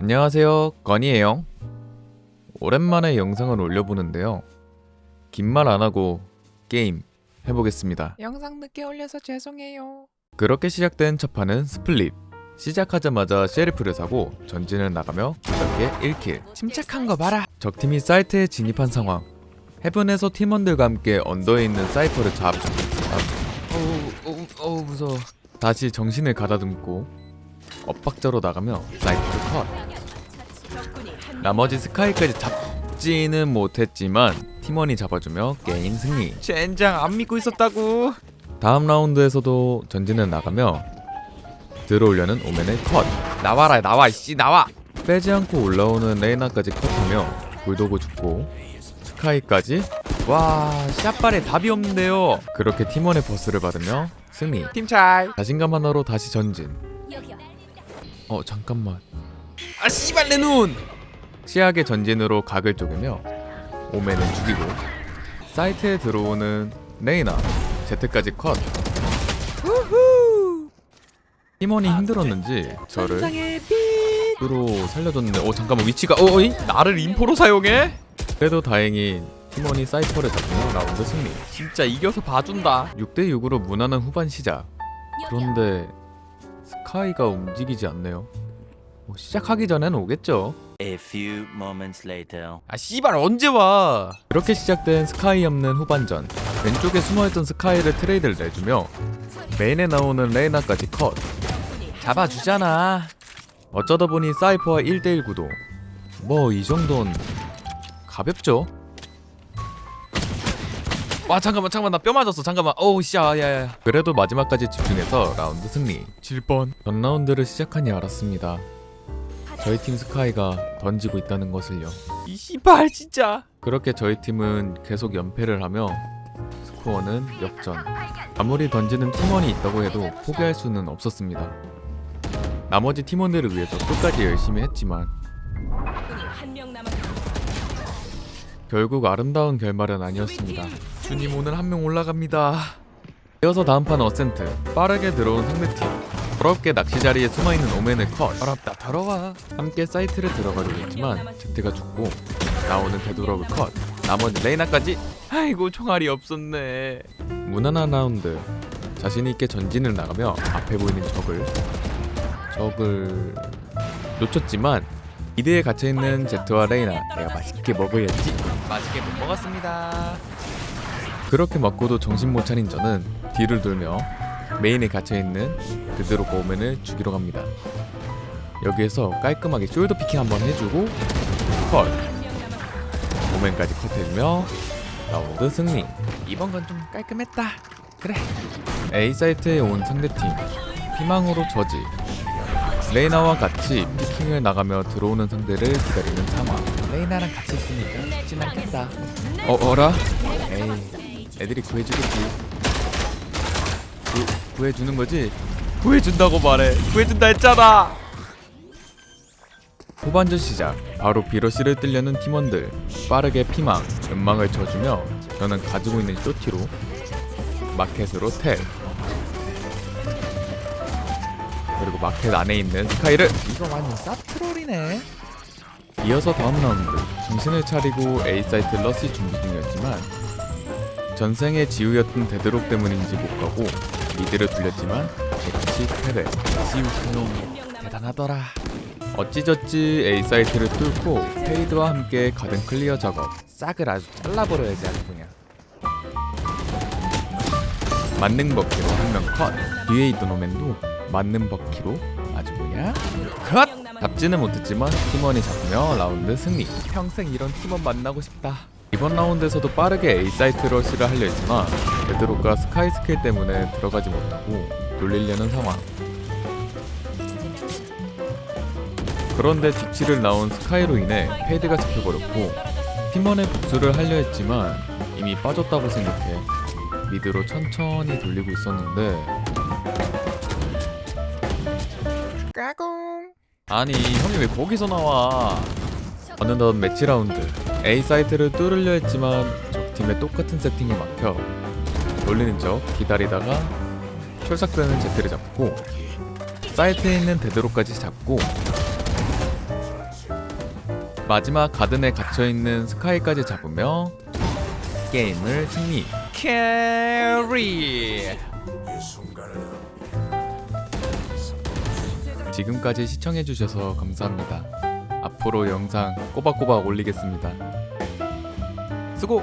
안녕하세요. 건이에요. 오랜만에 영상을 올려보는데요. 긴 말 안하고 게임 해보겠습니다. 영상 늦게 올려서 죄송해요. 그렇게 시작된 첫 판은 스플릿 시작하자마자 셰리프를 사고 전진을 나가며 무작게 1킬. 침착한 거 봐라. 적팀이 사이트에 진입한 상황. 헤븐에서 팀원들과 함께 언더에 있는 사이퍼를 잡... 잡... 어우 어우 어우 무서워. 다시 정신을 가다듬고 엇박자로 나가며 사이퍼를 컷 나머지 스카이까지 잡지는 못했지만 팀원이 잡아주며 게임 승리. 젠장 안 믿고 있었다고. 다음 라운드에서도 전진을 나가며 들어오려는 오멘의 컷. 나와라 나와 이씨 나와. 빼지 않고 올라오는 레이나까지 컷하며 불도고 죽고 스카이까지. 와 샷발에 답이 없는데요. 그렇게 팀원의 버스를 받으며 승리. 팀차이. 자신감 하나로 다시 전진. 어 잠깐만 아 씨발 내 눈. 시약의 전진으로 각을 쪼개며 오멘은 죽이고 사이트에 들어오는 레이나 제트까지 컷. 팀원이 힘들었는지 저를 으로 살려줬는데 어 잠깐만 위치가 어 어이? 나를 인포로 사용해? 그래도 다행히 팀원이 사이퍼를 잡으며 라운드 승리. 진짜 이겨서 봐준다. 6대6으로 무난한 후반 시작. 그런데 스카이가 움직이지 않네요 뭐 시작하기 전에는 오겠죠. A few moments later. 아 씨발 언제 와? 그렇게 시작된 스카이 없는 후반전. 왼쪽에 숨어있던 스카이를 트레이드를 내주며 메인에 나오는 레이나까지 컷. 잡아주잖아. 어쩌다 보니 사이퍼와 1대1 구도. 뭐 이 정도는 가볍죠? 와 잠깐만 잠깐만 나 뼈 맞았어. 잠깐만. 어우 씨야 야야. 그래도 마지막까지 집중해서 라운드 승리. 7번 전 라운드를 시작하니 알았습니다 저희 팀 스카이가 던지고 있다는 것을요. 이 씨발 진짜. 그렇게 저희 팀은 계속 연패를 하며 스코어는 역전. 아무리 던지는 팀원이 있다고 해도 포기할 수는 없었습니다. 나머지 팀원들을 위해서 끝까지 열심히 했지만 결국 아름다운 결말은 아니었습니다. 주님 오늘 한 명 올라갑니다. 이어서 다음 판 어센트. 빠르게 들어온 상대팀 더럽게 낚시 자리에 숨어있는 오멘을 컷. 더럽다 더러워. 함께 사이트를 들어가려고 했지만 제트가 죽고 나오는 되도록을 컷. 나머지 레이나까지. 아이고 총알이 없었네. 무난한 라운드. 자신있게 전진을 나가며 앞에 보이는 적을 적을 놓쳤지만 이대에 갇혀있는 제트와 레이나 내가 맛있게 먹어야지. 맛있게 못 먹었습니다. 그렇게 먹고도 정신 못 차린 저는 뒤를 돌며 메인에 갇혀있는 그대로 오멘을 죽이러 갑니다. 여기에서 깔끔하게 숄더 피킹 한번 해주고 컷! 오멘까지 컷해주며 라운드 승리! 이번 건 좀 깔끔했다! 그래! A 사이트에 온 상대팀 피망으로 저지! 레이나와 같이 피킹을 나가며 들어오는 상대를 기다리는 상황! 레이나랑 같이 있으니까 죽진 않겠다! 어 어라? 에이 애들이 구해주겠지 구, 구해주는 거지? 구해준다고 말해. 구해준다 했잖아. 후반전 시작. 바로 비러시를 뜰려는 팀원들. 빠르게 피망 연망을 쳐주며 저는 가지고 있는 쇼티로 마켓으로 탭 그리고 마켓 안에 있는 스카이를 이거 완전 사트롤이네. 이어서 다음 라운드. 정신을 차리고 A 사이트 러시 준비 중이었지만 전생의 지우였던 데드록 때문인지 못 가고 미드를 돌렸지만 객치 패배. 지우 그놈 대단하더라. 어찌저찌 A 사이트를 뚫고 페이드와 함께 가든 클리어 작업 싹을 아주 잘라버려야지 아주 그냥 만능 버키로 한 명 컷 뒤에 있던 오맨도 만능 버키로 아주 그냥 컷! 잡지는 못했지만 팀원이 잡으며 라운드 승리. 평생 이런 팀원 만나고 싶다 이번 라운드에서도 빠르게 A 사이트 러시를 하려 했지만 베드로가 스카이 스킬 때문에 들어가지 못하고 돌리려는 상황. 그런데 뒤치를 나온 스카이로 인해 페이드가 잡혀버렸고 팀원의 복수를 하려 했지만 이미 빠졌다고 생각해 미드로 천천히 돌리고 있었는데 까꿍. 아니 형이 왜 거기서 나와? 어느덧 매치 라운드 A 사이트를 뚫으려 했지만 적팀의 똑같은 세팅이 막혀 놀리는 척 기다리다가 출삭되는 제트를 잡고 사이트에 있는 데드로까지 잡고 마지막 가든에 갇혀있는 스카이까지 잡으며 게임을 승리. 캐리! 지금까지 시청해주셔서 감사합니다 앞으로 영상 꼬박꼬박 올리겠습니다 수고!